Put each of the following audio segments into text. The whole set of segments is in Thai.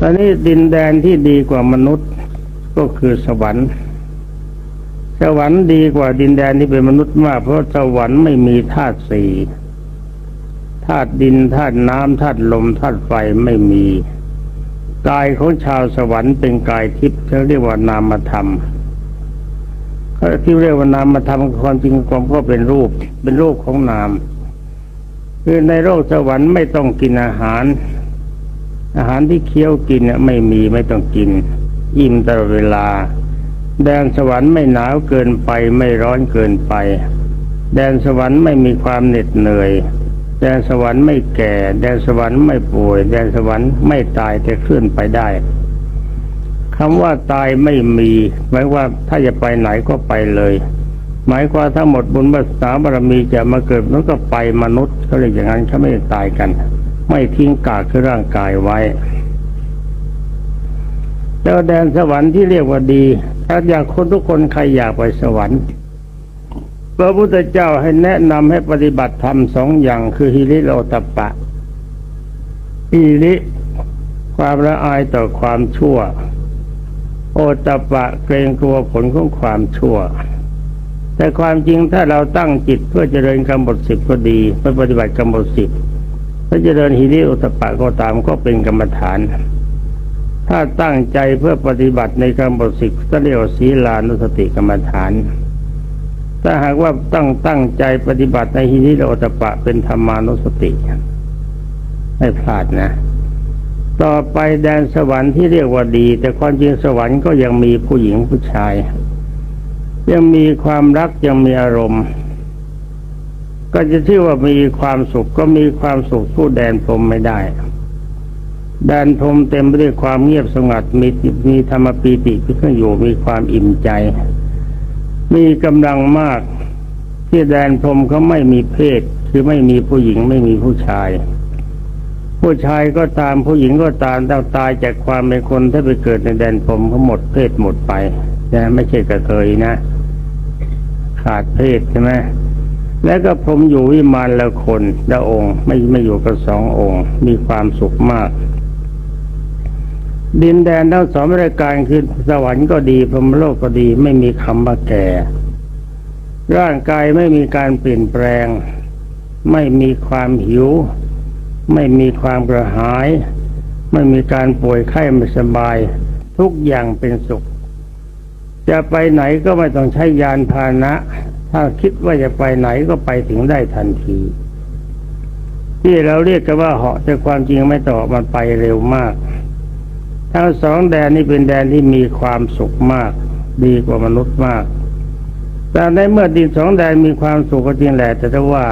ตอนนี้ดินแดนที่ดีกว่ามนุษย์ก็คือสวรรค์ สวรรค์ดีกว่าดินแดนที่เป็นมนุษย์มาก เพราะสวรรค์ไม่มีธาตุสี่ธาตุดินธาตุน้ำธาตุลมธาตุไฟไม่มีกายของชาวสวรรค์เป็นกายทิพย์เขาเรียกว่านามธรรมเขาที่เรียกว่านามธรรมความจริงความก็เป็นรูป เป็นรูปของนาม คือในโลกสวรรค์ไม่ต้องกินอาหาร อาหารที่เคี้ยวกินเนี่ยไม่มีไม่ต้องกิน อิ่มตลอดเวลา แดนสวรรค์ไม่หนาวเกินไปไม่ร้อนเกินไป แดนสวรรค์ไม่มีความเหน็ดเหนื่อย แดนสวรรค์ไม่แก่ แดนสวรรค์ไม่ป่วย แดนสวรรค์ไม่ตายแต่เคลื่อนไปได้คำว่าตายไม่มีหมายว่าถ้าจะไปไหนก็ไปเลย หมายความทั้งหมดบุญบารสาบารมีจะมาเกิดมันก็ไปมนุษย์เขาเลยอย่างนั้นเขาไม่ได้ตายกัน ไม่ทิ้งกากคือร่างกายไว้ แล้วแดนสวรรค์ที่เรียกว่าดี ถ้าอยากคนทุกคนใครอยากไปสวรรค์พระพุทธเจ้าให้แนะนำให้ปฏิบัติธรรมสองอย่างคือฮิริโอตปะฮิริความละอายต่อความชั่ว โอตปปะเกรงกลัวผลของความชั่ว แต่ความจริงถ้าเราตั้งจิตเพื่อเจริญกรรมบทสิบก็ดีเพื่อปฏิบัติกรรมบทสิบ ถ้าเจริญฮิริโอตปะก็ตามก็เป็นกรรมฐาน ถ้าตั้งใจเพื่อปฏิบัติในกรรมบทสิบก็เรียกศีลานุสติกรรมฐาน ถ้าหากว่าตั้งตั้งใจปฏิบัติในฮิริโอตปะเป็นธรรมานุสติ ไม่พลาดนะ ต่อไปแดนสวรรค์ที่เรียกว่าดี แต่ความจริงสวรรค์ก็ยังมีผู้หญิงผู้ชาย ยังมีความรักยังมีอารมณ์ ก็จะชื่อว่ามีความสุขก็มีความสุขสู้แดนพรมไม่ได้แดนพรมเต็มไปด้วยความเงียบสงัดมีมีธรรมปีติที่เครื่องอยู่มีความอิ่มใจ มีกำลังมากที่แดนพรมเขาไม่มีเพศ คือไม่มีผู้หญิงไม่มีผู้ชาย ผู้ชายก็ตามผู้หญิงก็ตามต้องตายจากความเป็นคนถ้าไปเกิดในแดนพรมเขาหมดเพศหมดไปนะไม่ใช่กระเทยนะ ขาดเพศใช่ไหม แล้วก็พรมอยู่วิมานละคนละองค์ ไม่ไม่อยู่กับสององค์ มีความสุขมาก ดินแดนทั้งสองรายการคือสวรรค์ก็ดีพรมโลกก็ดี ไม่มีคำว่าแก่ ร่างกายไม่มีการเปลี่ยนแปลง ไม่มีความหิว ไม่มีความกระหาย ไม่มีการป่วยไข้ไม่สบาย ทุกอย่างเป็นสุข จะไปไหนก็ไม่ต้องใช้ยานพาหนะ ถ้าคิดว่าจะไปไหนก็ไปถึงได้ทันที ที่เราเรียกกันว่าเหาะแต่ความจริงไม่ต่อมันไปเร็วมาก ทั้งสองแดนนี้เป็นแดนที่มีความสุขมาก ดีกว่ามนุษย์มาก แต่ในเมื่อดินสองแดนมีความสุขก็จริงแหละแต่ถ้าว่า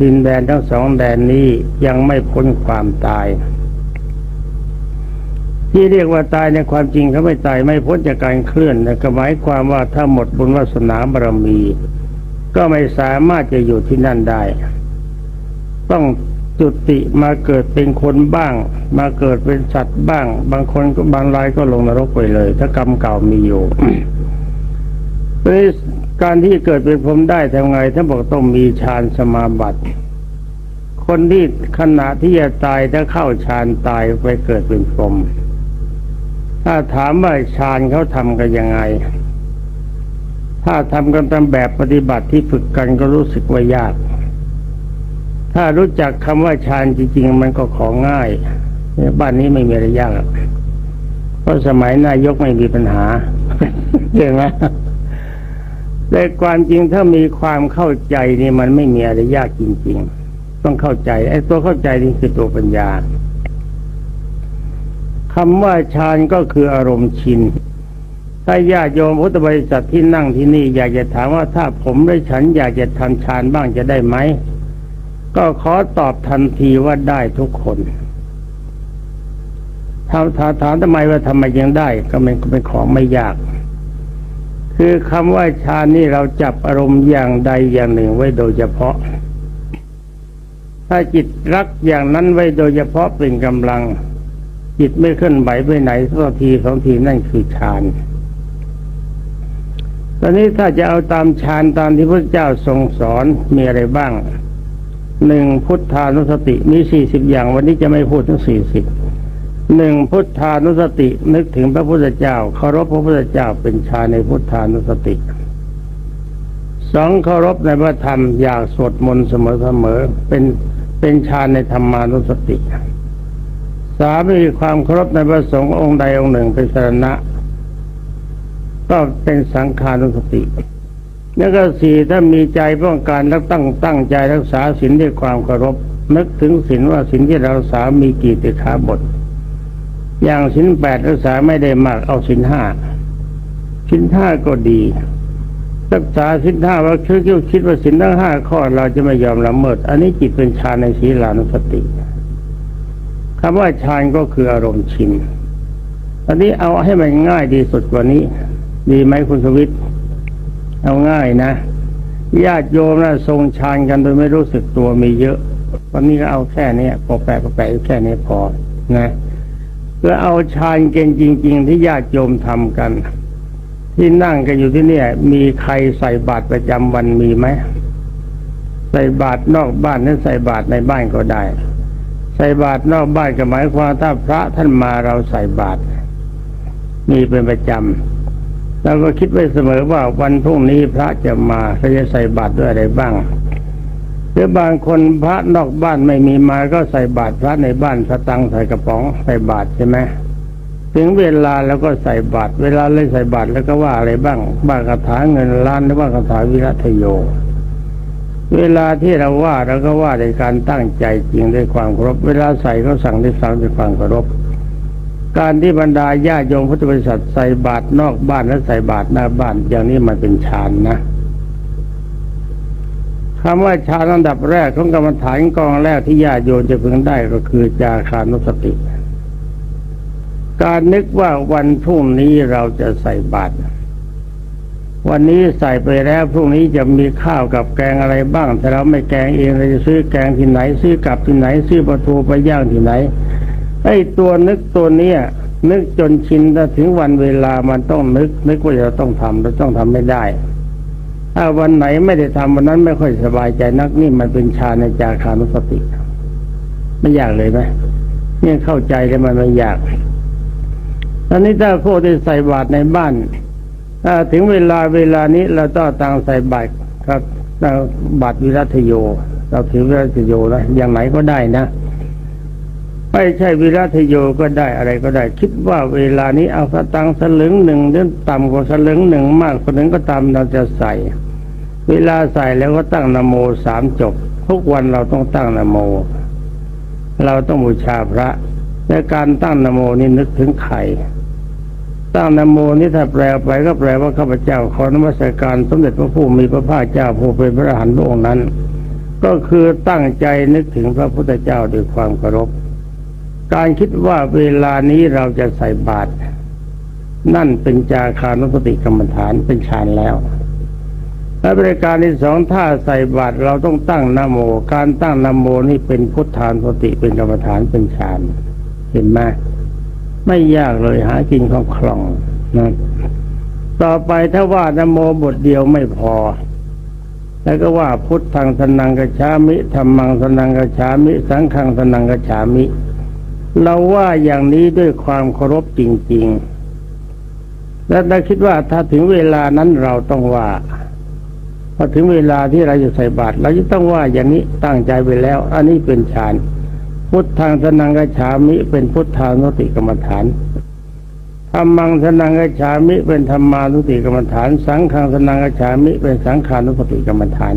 ดินแดนทั้งสองแดนนี้ยังไม่พ้นความตาย ที่เรียกว่าตายในความจริงเขาไม่ตายไม่พ้นจากการเคลื่อนแต่ก็หมายความว่าถ้าหมดบุญวาสนาบารมี ก็ไม่สามารถจะอยู่ที่นั่นได้ ต้องจุติมาเกิดเป็นคนบ้าง มาเกิดเป็นสัตว์บ้าง บางคนก็บางรายก็ลงนรกไปเลย ถ้ากรรมเก่ามีอยู่เพราะการที่เกิดเป็นพรหมได้ทำไงท่านบอกต้องมีฌานสมาบัติ คนที่ขณะที่จะตายถ้าเข้าฌานตายไปเกิดเป็นพรหมถ้าถามว่าฌานเขาทำกันยังไง ถ้าทำกันตามแบบปฏิบัติที่ฝึกกันก็รู้สึกว่ายาก ถ้ารู้จักคำว่าฌานจริง ๆ มันก็ของง่ายบ้านนี้ไม่มีอะไรยากหรอกเพราะสมัยนายกไม่มีปัญหาเห็นไหมแต่ความจริงถ้ามีความเข้าใจนี่มันไม่มีอะไรยากจริง ๆ ต้องเข้าใจไอ้ตัวเข้าใจนี่คือตัวปัญญาคำว่าฌานก็คืออารมณ์ชิน ถ้าญาติโยมพุทธบริษัทที่นั่งที่นี่ อยากจะถามว่าถ้าผมได้ฉันอยากจะทำฌานบ้างจะได้ไหม ก็ขอตอบทันทีว่าได้ทุกคนถามถามถามทำไมว่าทำไมยังได้ ก็เป็นเป็นของไม่ยาก คือคำว่าฌานนี่เราจับอารมณ์อย่างใดอย่างหนึ่งไว้โดยเฉพาะ ถ้าจิตรักอย่างนั้นไว้โดยเฉพาะเป็นกำลัง จิตไม่เคลื่อนไหวไปไหนสักทีสองทีนั่นคือฌาน ตอนนี้ถ้าจะเอาตามฌานตามที่พระเจ้าทรงสอนมีอะไรบ้างหนึ่งพุทธานุสติมีสี่สิบอย่างวันนี้จะไม่พูดถึงสี่สิบหนึ่งพุทธานุสตินึกถึงพระพุทธเจ้าเคารพพระพุทธเจ้าเป็นฌานในพุทธานุสติสองเคารพในพระธรรมอยากสวดมนต์เสมอเสมอเป็นเป็นฌานในธรรมานุสติสามมีความเคารพในพระสงฆ์องค์ใดองค์หนึ่งเป็นสรณะ ก็เป็นสังขานุสติแล้วก็สี่ถ้ามีใจป้องกันแล้วตั้งตั้งใจรักษาศีลด้วยความเคารพ นึกถึงศีลว่าศีลที่เรารักษามีกี่ติขาบท อย่างศีลแปดรักษาไม่ได้มากเอาศีลห้าศีลห้าก็ดี รักษาศีลห้าว่าคิดคิดว่าศีลทั้งห้าข้อเราจะไม่ยอมละเมิด อันนี้จิตเป็นฌานในศีลานุสติคำว่าฌานก็คืออารมณ์ชินอันนี้เอาให้มันง่ายดีสุดกว่านี้ ดีไหมคุณสวิทย์เอาง่ายนะญาติโยมนะทรงฌานกันโดยไม่รู้สึกตัวมีเยอะ วันนี้ก็เอาแค่นี้พอแปะพอแปะแค่นี้พอนะเพื่อเอาฌานเก่งจริง ๆ ที่ญาติโยมทำกัน ที่นั่งกันอยู่ที่เนี่ย มีใครใส่บาตรประจำวันมีไหมใส่บาตรนอกบ้านหรือใส่บาตรในบ้านก็ได้ ใส่บาตรนอกบ้านก็หมายความถ้าพระท่านมาเราใส่บาตรมีเป็นประจำ เราก็คิดไว้เสมอว่าวันพรุ่งนี้พระจะมาเราจะใส่บาตรด้วยอะไรบ้างหรือบางคนพระนอกบ้านไม่มีมาก็ใส่บาตรพระในบ้านสตังใส่กระป๋องใส่บาตรใช่ไหมถึงเวลาแล้วก็ใส่บาตรเวลาเล่นใส่บาตรแล้วก็ว่าอะไรบ้างบ้างคาถาเงินล้านหรือว่าคาถาวิรัตโย เวลาที่เราว่าเราก็ว่าในการตั้งใจจริงด้วยความเคารพเวลาใส่ก็สั่งด้วยสั่งด้วยความเคารพ การที่บรรดาญาโยมพุทธบริษัทใส่บาตรนอกบ้านและใส่บาตรหน้าบ้านอย่างนี้มันเป็นฌานนะคำว่าฌานอันดับแรกของกรรมฐานกองแรกที่ญาโยมจะพึงได้ก็คือจาคานุสติ การนึกว่าวันพรุ่งนี้เราจะใส่บาตรวันนี้ใส่ไปแล้วพรุ่งนี้จะมีข้าวกับแกงอะไรบ้าง ถ้าเราไม่แกงเองเราจะซื้อแกงที่ไหน ซื้อกลับที่ไหน ซื้อปลาทูไปย่างที่ไหน ไอ้ตัวนึกตัวเนี้ยนึกจนชินถ้าถึงวันเวลามันต้องนึก นึกว่าจะต้องทำเราต้องทำไม่ได้ถ้าวันไหนไม่ได้ทำวันนั้นไม่ค่อยสบายใจนักนี่มันเป็นฌาในจาคานุสติ ไม่ยากเลยไหมเนี่ยเข้าใจเลยมันไม่ยากตอนนี้ถ้าโคที่ใส่บาตรในบ้านถ้าถึงเวลาเวลานี้เราต้องตังใส่บาตรครับบาตรวิรัตโย เราถือวิรัตโยแล้วอย่างไหนก็ได้นะ ไม่ใช่วิรัตโยก็ได้อะไรก็ได้ คิดว่าเวลานี้เอาสตังสลึงหนึ่งหรือนต่ำกว่าสลึงหนึ่งมากกว่านั้นก็ตามเราจะใส่ เวลาใส่แล้วก็ตั้งนโมสามจบ ทุกวันเราต้องตั้งนโม เราต้องบูชาพระในการตั้งนโมนี่นึกถึงใครตั้งนโมนี่ถ้าแปลไปก็แปลว่าข้าพเจ้าขอนมัสการสมเด็จพระผู้มีพระภาคเจ้าผู้เป็นพระอรหันต์พระองค์นั้น ก็คือตั้งใจนึกถึงพระพุทธเจ้าด้วยความเคารพ การคิดว่าเวลานี้เราจะใส่บาตรนั่นเป็นจาคานุสติกรรมฐานเป็นฌานแล้ว และบริการที่สองถ้าใส่บาตรเราต้องตั้งนโม การตั้งนโมนี่เป็นพุทธานสติเป็นกรรมฐานเป็นฌานเห็นไหมไม่ยากเลยหากินของคล่องนะต่อไปถ้าว่านโมบทเดียวไม่พอ แล้วก็ว่าพุทธังสนังกชามิธรรมังสนังกชามิ สังฆังสนังกชามิ เราว่าอย่างนี้ด้วยความเคารพจริง ๆ และเราคิดว่าถ้าถึงเวลานั้นเราต้องว่าพอถึงเวลาที่เราจะใส่บาตรเราจะต้องว่าอย่างนี้ตั้งใจไปแล้ว อันนี้เป็นฌานพุทธังสนังกชามิเป็นพุทธานุติกรรมฐานธรรมังสนังกชามิเป็นธรรมานุติกรรมฐาน สังฆังสนังกชามิเป็นสังขานุสติกรรมฐาน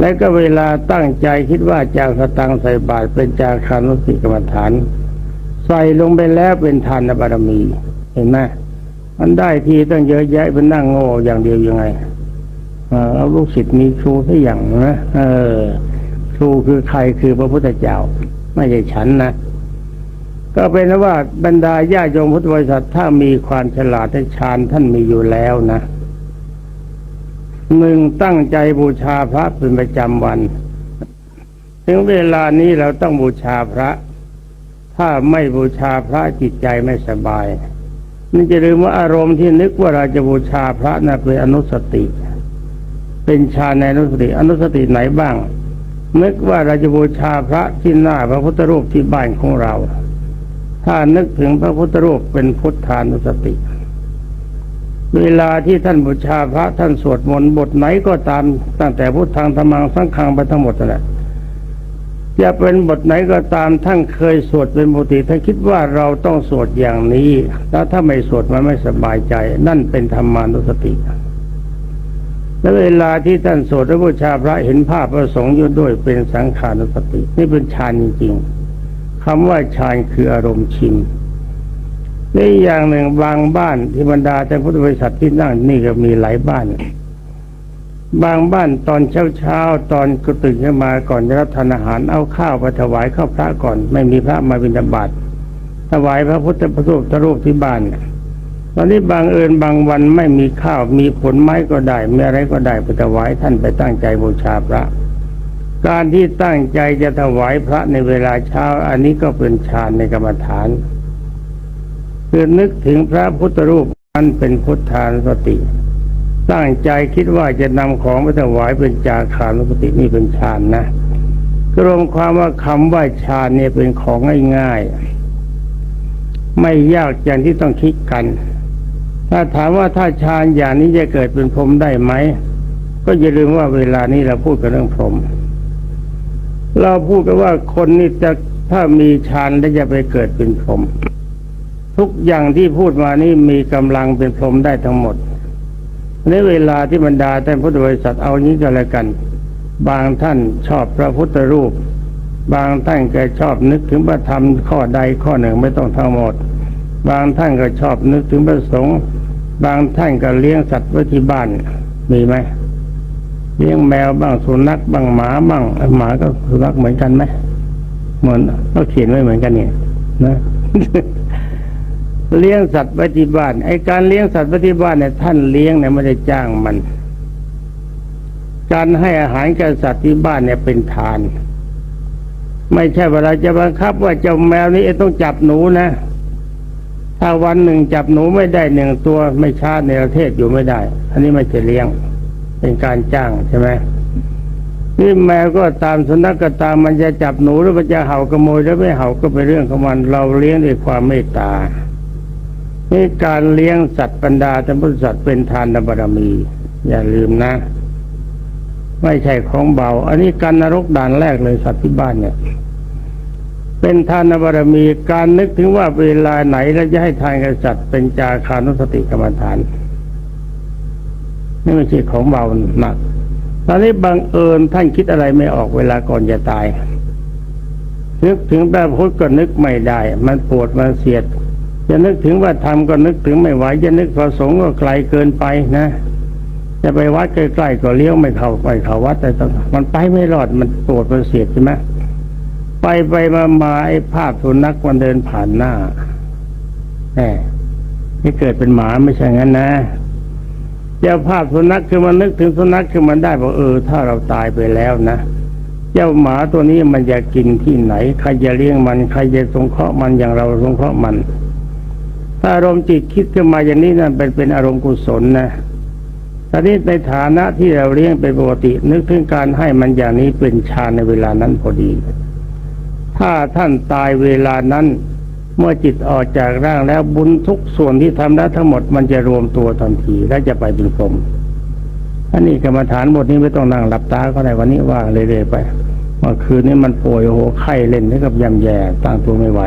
และก็เวลาตั้งใจคิดว่าจากสตังใส่บาตรเป็นจาคานุสติกรรมฐาน ใส่ลงไปแล้วเป็นทานบารมี เห็นไหมมันได้ทีตั้งเยอะแยะเป็นนั่งโง่อย่างเดียวยังไงเออเอาลูกศิษย์มีครูสักอย่างนะเออครูคือใครคือพระพุทธเจ้า ไม่ใช่ฉันนะก็เป็นว่าบรรดาญาโยมพุทธบริษัทถ้ามีความฉลาดในฌานท่านมีอยู่แล้วนะ หนึ่งตั้งใจบูชาพระเป็นประจำวัน ถึงเวลานี้เราต้องบูชาพระ ถ้าไม่บูชาพระจิตใจไม่สบายนี่จะลืมว่าอารมณ์ที่นึกว่าเราจะบูชาพระนะเป็นอนุสติ เป็นฌานในอนุสติ อนุสติไหนบ้าง นึกว่าเราจะบูชาพระที่หน้าพระพุทธรูปที่บ้านของเรา ถ้านึกถึงพระพุทธรูปเป็นพุทธานุสติ เวลาที่ท่านบูชาพระท่านสวดมนต์บทไหนก็ตามตั้งแต่พุทธังธรรมังสังฆังไปทั้งหมดนั่นแหละจะเป็นบทไหนก็ตามท่านเคยสวดเป็นปกติท่านคิดว่าเราต้องสวดอย่างนี้ แล้วถ้าไม่สวดมันไม่สบายใจ นั่นเป็นธรรมานุสติและเวลาที่ท่านสวดพระบูชาพระเห็นภาพประสงค์อยู่ด้วยเป็นสังขานุสติ นี่เป็นฌานจริงๆคำว่าฌานคืออารมณ์ชิน นี่อย่างหนึ่งบางบ้านที่บรรดาแต่พุทธบริษัทที่นั่งนี่ก็มีหลายบ้าน บางบ้านตอนเช้าเช้าตอนก็ตื่นขึ้นมาก่อนจะรับทานอาหารเอาข้าวไปถวายข้าวพระก่อน ไม่มีพระมาบิณฑบาตถวายพระพุทธรูปรูปที่บ้านตอนนี้บางเอิญบางวันไม่มีข้าวมีผลไม้ก็ได้มีอะไรก็ได้ไปถวายท่านไปตั้งใจบูชาพระ การที่ตั้งใจจะถวายพระในเวลาเช้า อันนี้ก็เป็นฌานในกรรมฐาน คือนึกถึงพระพุทธรูปนั้นเป็นพุทธานุสติ ตั้งใจคิดว่าจะนำของไปถวายเป็นจาคานุสตินี่เป็นฌานนะกรวมความว่าคำว่าฌานเนี่ยเป็นของง่ายๆ ไม่ยากอย่างที่ต้องคิดกัน ถ้าถามว่าถ้าฌานอย่างนี้จะเกิดเป็นพรมได้ไหม ก็อย่าลืมว่าเวลานี้เราพูดกันเรื่องพรมเราพูดกันว่าคนนี่จะถ้ามีฌานแล้วจะไปเกิดเป็นพรหม ทุกอย่างที่พูดมานี่มีกำลังเป็นพรหมได้ทั้งหมด ในเวลาที่บรรดาท่านพุทธบริษัทเอานี้ก็แล้วกัน บางท่านชอบพระพุทธรูป บางท่านก็ชอบนึกถึงพระธรรมข้อใดข้อหนึ่งไม่ต้องทั้งหมด บางท่านก็ชอบนึกถึงพระสงฆ์บางท่านก็เลี้ยงสัตว์ไว้ที่บ้านมีไหมเลี้ยงแมวบ้างสุนัขบ้างหมาบ้างหมาก็สุนัขเหมือนกันไหมเหมือนก็เขียนไว้เหมือนกันเนี่ยนะ เลี้ยงสัตว์ไว้ที่บ้าน ไอการเลี้ยงสัตว์ไว้ที่บ้านเนี่ยท่านเลี้ยงเนี่ยไม่ได้จ้างมัน การให้อาหารแก่สัตว์ที่บ้านเนี่ยเป็นทาน ไม่ใช่เวลาจะบังคับว่าเจ้าแมวนี้ต้องจับหนูนะ ถ้าวันหนึ่งจับหนูไม่ได้หนึ่งตัวไม่ชาติในประเทศอยู่ไม่ได้ อันนี้ไม่ใช่เลี้ยง เป็นการจ้างใช่ไหมนี่แมวก็ตามสุนัขก็ตามมันจะจับหนูหรือมันจะเห่ากระโมยหรือไม่เห่าก็เป็นเรื่องของมันเราเลี้ยงด้วยความเมตตา นี่การเลี้ยงสัตว์บรรดาท่านพุทธสัตว์เป็นทานบารมี อย่าลืมนะ ไม่ใช่ของเบา อันนี้การนรกด่านแรกเลยสัตว์ที่บ้านเนี่ย เป็นทานบารมีการนึกถึงว่าเวลาไหนเราจะให้ทานกับสัตว์เป็นจาคานุสติกรรมฐานนี่ไม่ใช่ของเบาหนักตอนนี้บังเอิญท่านคิดอะไรไม่ออกเวลาก่อนจะตายนึกถึงพระพุทธก็นึกไม่ได้ มันปวดมันเสียด จะนึกถึงว่าทำก็นึกถึงไม่ไหวจะนึกพระสงฆ์ก็ไกลเกินไปนะจะไปวัดใกล้ๆก็เลี้ยวไม่เข้าไปเข้าวัดแต่ต้องมันไปไม่รอดมันปวดมันเสียดใช่ไหมไปไปมามาไอ้ภาพสุนัขมันเดินผ่านหน้าแหมนี่เกิดเป็นหมาไม่ใช่งั้นนะเจ้าภาพสุนัขคือมันนึกถึงสุนัขคือมันได้บอกเออ ถ้าเราตายไปแล้วนะเจ้าหมาตัวนี้มันจะกินที่ไหน ใครจะเลี้ยงมัน ใครจะสงเคราะห์มันอย่างเราสงเคราะห์มัน อารมณ์จิตคิดขึ้นมาอย่างนี้นั่นเป็นเป็นอารมณ์กุศลนะตอนนี้ในฐานะที่เราเลี้ยงเป็นปกติ นึกถึงการให้มันอย่างนี้เป็นฌานในเวลานั้นพอดี ถ้าท่านตายเวลานั้น เมื่อจิตออกจากร่างแล้วบุญทุกส่วนที่ทำแล้วทั้งหมดมันจะรวมตัวทันทีและจะไปเป็นพรหมอันนี้กรรมฐานบทนี้ไม่ต้องนั่งหลับตาก็ได้วันนี้ว่างเลยๆไปเมื่อคืนนี้มันป่วยโอ้โหไข้เล่นให้กับยำแย่ตั้งตัวไม่ไหว